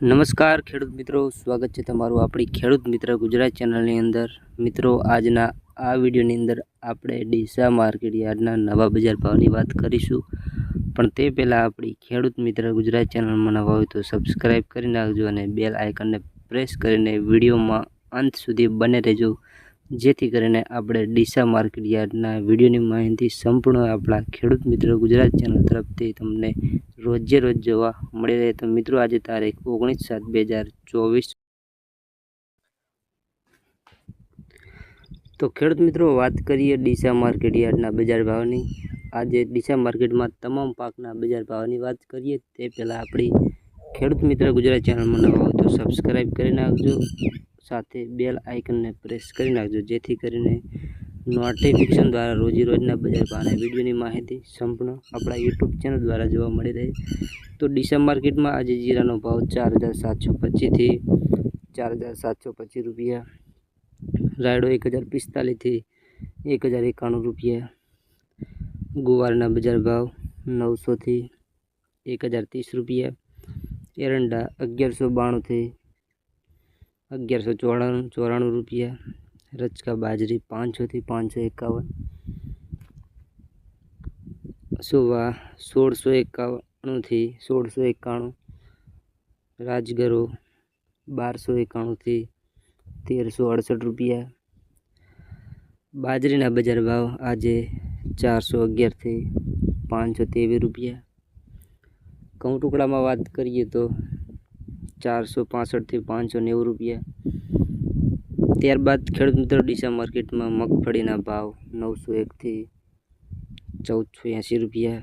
નમસ્કાર ખેડૂત મિત્રો, સ્વાગત છે તમારું આપણી ખેડૂત મિત્ર ગુજરાત ચેનલની અંદર. મિત્રો, આજના આ વિડીયોની અંદર આપણે ડીસા માર્કેટ યાર્ડના નવા બજાર ભાવની વાત કરીશું. પણ તે પહેલાં આપણી ખેડૂત મિત્ર ગુજરાત ચેનલમાં નવા હોય તો સબસ્ક્રાઈબ કરી નાખજો અને બેલ આઇકનને પ્રેસ કરીને વિડીયોમાં અંત સુધી બને રહેજો. જેથી કરીને આપણે ડીસા માર્કેટ યાર્ડના વિડીયોની માહિતી સંપૂર્ણ આપણા ખેડૂત મિત્રો ગુજરાત ચેનલ તરફથી તમને રોજે રોજ જોવા મળી રહે. તો મિત્રો, આજે તારીખ ઓગણીસ સાત બે હજાર ચોવીસ. તો ખેડૂત મિત્રો, વાત કરીએ ડીસા માર્કેટ યાર્ડના બજાર ભાવની. આજે ડીસા માર્કેટમાં તમામ પાકના બજાર ભાવની વાત કરીએ, તે પહેલાં આપણી ખેડૂત મિત્ર ગુજરાત ચેનલમાં નવા હોય તો સબસ્ક્રાઈબ કરી નાખજો. સાથે બેલ આઇકનને પ્રેસ કરી નાખજો. જેથી કરીને નોટિફિકેશન દ્વારા રોજી રોજના બજાર ભાવના વિડીયોની માહિતી સંપૂર્ણ આપણા યુટ્યુબ ચેનલ દ્વારા જોવા મળી રહે. તો ડીસા માર્કેટમાં આજે જીરાનો ભાવ ચાર હજાર સાતસો પચીસથી ચાર હજાર સાતસો પચીસ રૂપિયા. રાયડો એક હજાર પિસ્તાલીસથી એક હજાર એકાણું રૂપિયા. ગુવારના બજાર ભાવ નવસોથી એક હજાર ત્રીસ રૂપિયા. એરંડા અગિયારસો બાણુંથી અગિયારસો ચોરાણું ચોરાણું રૂપિયા. રચકા બાજરી પાંચસોથી પાંચસો એકાવન. સુવા સોળસો એકાણુંથી સોળસો એકાણું. રાજગરો બારસો એકાણુંથી તેરસો અડસઠ રૂપિયા. બાજરીના બજાર ભાવ આજે ચારસો અગિયારથી પાંચસો તેવીસ રૂપિયા. ઘઉં ટુકડામાં વાત કરીએ તો ચારસો પાસઠથી પાંચસો નેવું રૂપિયા. ત્યારબાદ ખેડૂત મિત્રો ડીસા માર્કેટમાં મગફળીના ભાવ નવસો એકથી ચૌદસો એંસી રૂપિયા.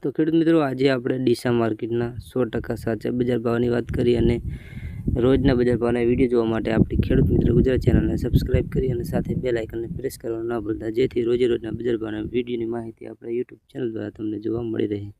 તો ખેડૂત મિત્રો આજે આપણે ડીસા માર્કેટના સો ટકા સાચા બજાર ભાવની વાત કરી અને રોજના બજાર ભાવના વીડિયો જોવા માટે આપણી ખેડૂત મિત્ર ગુજરાત ચેનલને સબસ્ક્રાઇબ કરી અને સાથે બે લાઇકનને પ્રેસ કરવાનું ન ભૂલતા. જેથી રોજે રોજના બજાર ભાવના વિડીયોની માહિતી આપણા યુટ્યુબ ચેનલ દ્વારા તમને જોવા મળી રહે.